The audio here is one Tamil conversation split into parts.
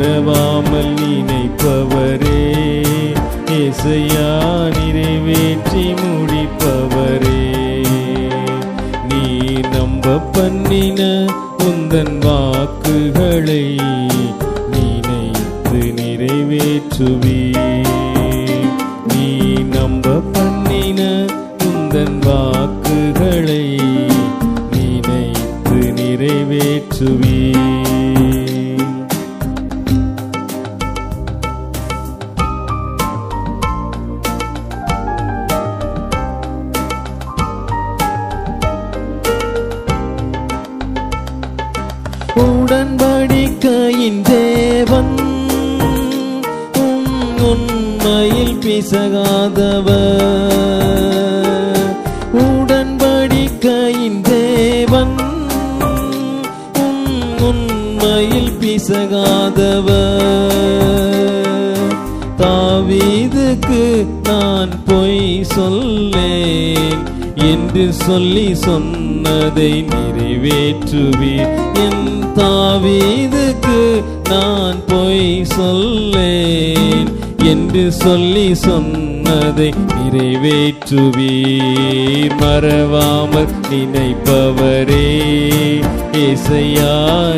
மறவாமல் நினைப்பவரே. இசையா நிறைவேற்றி முடிப்பவரே. நீ நம்ப பண்ணின உந்தன் வாக்குகளை நினைத்து நிறைவேற்றுவே நீ நம்ப பண்ணின உந்தன் வாக்குகளை நினைத்து நிறைவேற்றுவே உண்மையின் தேவன் உண்மையில் பிசகாதவர். உடன்படிக்கையின் தேவன் உண்மையில் பிசகாதவர். தாவீதுக்கு நான் பொய் சொல்லேன். என்று சொல்லி சொன்னதை நிறைவேற்றுவீர். என் தாவீதுக்கு நான் பொய் சொல்லேன் என்று சொல்லி சொன்னதை நிறைவேற்றுவீர். மறவாமல் நினைப்பவரே இசையா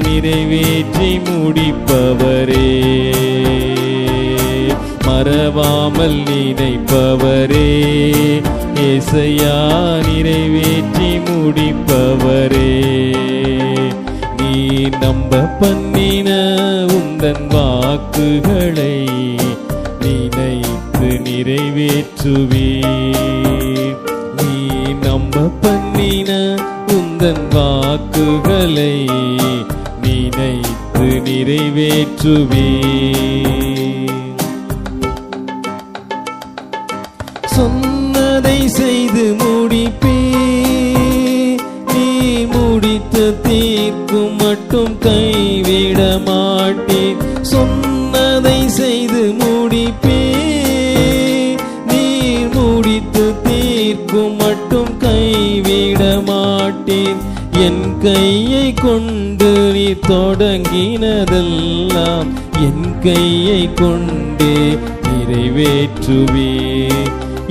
நிறைவேற்றி முடிப்பவரே. மறவாமல் நினைப்பவரே. இசையா நிறைவேற்றி முடிப்பவரே. நீ நம்ப பண்ணின உந்தன் வாக்குகளை நினைத்து நிறைவேற்றுவே நீ நம்ப பண்ணின உந்தன் வாக்குகளை நினைத்து நிறைவேற்றுவே செய்து முடிப்பே. நீ முடித்த தீர்க்கும் மட்டும் கைவிட மாட்டேன் சொன்னதை செய்து முடிப்பே. நீ முடித்து தீர்க்கும் மட்டும் கைவிட மாட்டேன் என் கையை கொண்டு நீ தொடங்கினதெல்லாம் என் கையை கொண்டே நிறைவேற்றுவே.